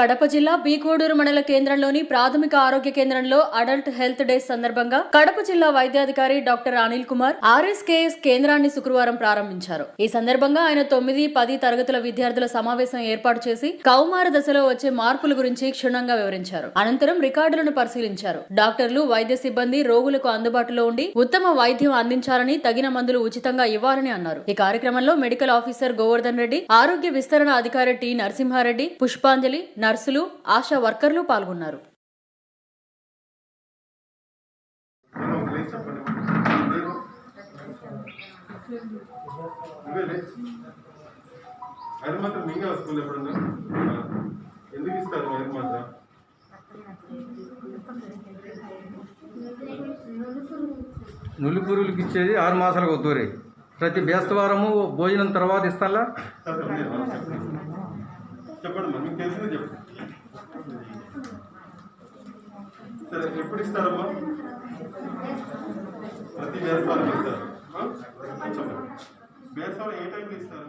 కడప జిల్లా బీకోడూరు మండల కేంద్రంలోని ప్రాథమిక ఆరోగ్య కేంద్రంలో అడల్ట్ హెల్త్ డే సందర్భంగా కడప జిల్లా వైద్యాధికారి డాక్టర్ అనిల్ కుమార్ ఆర్ఎస్కేఎస్ కేంద్రాన్ని శుక్రవారం ప్రారంభించారు. ఈ సందర్భంగా ఆయన తొమ్మిది పది తరగతుల విద్యార్థుల సమావేశం ఏర్పాటు చేసి కౌమార దశలో వచ్చే మార్పుల గురించి క్షుణ్ణంగా వివరించారు. అనంతరం రికార్డులను పరిశీలించారు. డాక్టర్లు వైద్య సిబ్బంది రోగులకు అందుబాటులో ఉండి ఉత్తమ వైద్యం అందించాలని తగిన మందులు ఉచితంగా ఇవ్వాలని అన్నారు. ఈ కార్యక్రమంలో మెడికల్ ఆఫీసర్ గోవర్ధన్ రెడ్డి ఆరోగ్య విస్తరణ అధికారి టి నరసింహారెడ్డి పుష్పాంజలి నర్సులు ఆశా వర్కర్లు పాల్గొన్నారు. ఎందుకు ఇస్తారు మాత్రం నులి పురుగులకి ఇచ్చేది ఆరు మాసాలకు వద్దూరి ప్రతి బేస్తవారము భోజనం తర్వాత ఇస్తాలా చెప్పండి మీకు తెలిసింది చెప్పండి. సరే ఎప్పుడు ఇస్తారమ్మా? ప్రతి బేస్తవారం ఇస్తారు చెప్పండి. బేస్తవారం ఏ టైంలో ఇస్తారు?